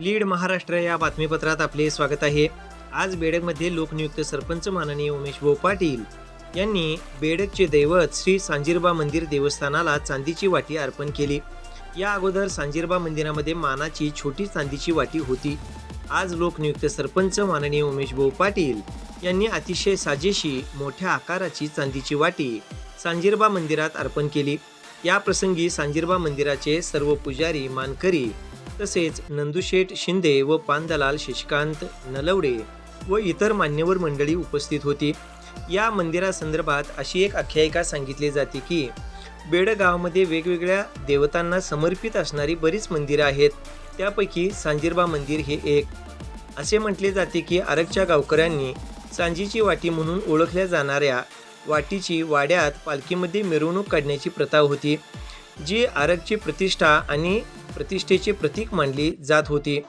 Lead Maharashtra या बातमीपत्रात आपले स्वागत आहे. आज बेडकमध्ये लोकनियुक्त सरपंच माननीय उमेश भाऊ पाटील यांनी बेडकचे दैवत श्री सांजीरबा मंदिर देवस्थानाला चांदीची वाटी अर्पण केली. या अगोदर सांजीरबा मंदिरामध्ये मानाची छोटी चांदीची वाटी होती. आज लोकनियुक्त सरपंच माननीय उमेश भाऊ पाटील यांनी अतिशय साजेशी मोठ्या आकाराची चांदीची वाटी सांजीरबा मंदिरात अर्पण केली. या प्रसंगी सांजीरबा मंदिराचे सर्व पुजारी मानकरी तसेच नंदुशेठ शिंदे व पानदलाल शशिकांत नलवडे व इतर मान्यवर मंडळी उपस्थित होती. या मंदिरासंदर्भात अशी एक आख्यायिका सांगितली जाते की बेडगावमध्ये वेगवेगळ्या देवतांना समर्पित असणारी बरीच मंदिरं आहेत. त्यापैकी सांजिरबा मंदिर हे एक. असे म्हटले जाते की आरगच्या गावकऱ्यांनी सांजीची वाटी म्हणून ओळखल्या जाणाऱ्या वाटीची वाड्यात पालखीमध्ये मिरवणूक काढण्याची प्रथा होती जी आरगची प्रतिष्ठा आणि प्रतिष्ठेचे प्रतीक मानली जात होती.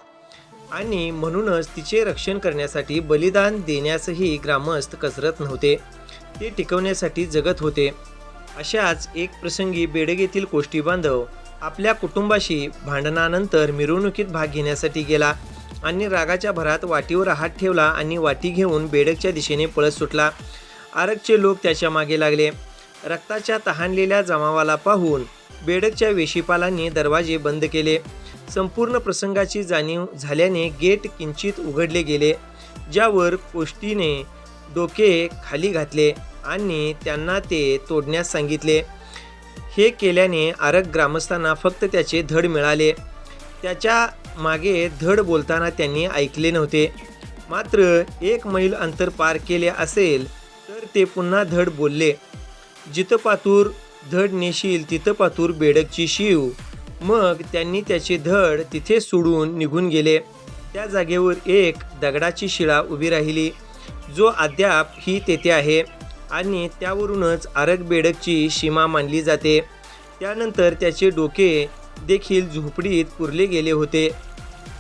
आणि म्हणूनच तिचे रक्षण करण्यासाठी बलिदान देण्यासही ग्रामस्थ कसरत नव्हते. ते टिकवण्यासाठी जगत होते. अशाच एक प्रसंगी बेडग येथील कोष्टी बांधव आपल्या कुटुंबाशी भांडणानंतर मिरवणुकीत भाग घेण्यासाठी गेला आणि रागाच्या भरात वाटीवर हात ठेवला आणि वाटी घेऊन बेडकच्या दिशेने पळत सुटला. आरगचे लोक त्याच्यामागे लागले. रक्ताच्या तहानलेल्या जमावाला पाहून बेडकच्या वेशीपालांनी दरवाजे बंद केले. संपूर्ण प्रसंगाची जाणीव झाल्याने गेट किंचित उघडले गेले ज्यावर कोष्टीने डोके खाली घातले आणि त्यांना ते तोडण्यास सांगितले. हे केल्याने आरग ग्रामस्थांना फक्त त्याचे धड मिळाले. त्याच्यामागे धड बोलताना त्यांनी ऐकले नव्हते. मात्र एक मैल अंतर पार केले असेल तर ते पुन्हा धड बोलले. जिथं पातूर धड नेशील तिथं पातूर बेडकची शिव. मग त्यांनी त्याचे धड तिथे सोडून निघून गेले. त्या जागेवर एक दगडाची शिळा उभी राहिली. जो अद्याप ही तेथे आहे आणि त्यावरूनच आरग बेडकची सीमा मानली जाते. त्यानंतर त्याचे डोके देखील झोपडीत पुरले गेले होते.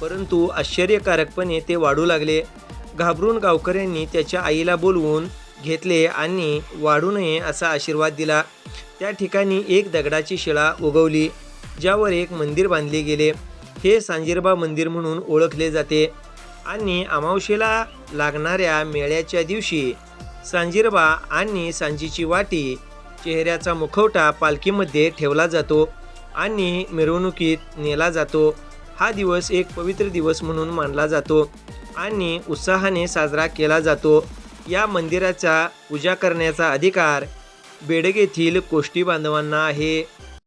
परंतु आश्चर्यकारकपणे ते वाढू लागले. घाबरून गावकऱ्यांनी त्याच्या आईला बोलवून घेतले आणि वाढू नये असा आशीर्वाद दिला. त्या ठिकाणी एक दगडाची शिळा उगवली ज्यावर एक मंदिर बांधले गेले. हे सांजीरबा मंदिर म्हणून ओळखले जाते आणि अमावशेला लागणाऱ्या मेळ्याच्या दिवशी सांजीरबा आणि सांजीची वाटी चेहऱ्याचा मुखवटा पालखीमध्ये ठेवला जातो आणि मिरवणुकीत नेला जातो. हा दिवस एक पवित्र दिवस म्हणून मानला जातो आणि उत्साहाने साजरा केला जातो. या मंदिराचा पूजा करण्याचा अधिकार बेडग येथील कोष्टी बांधवांना आहे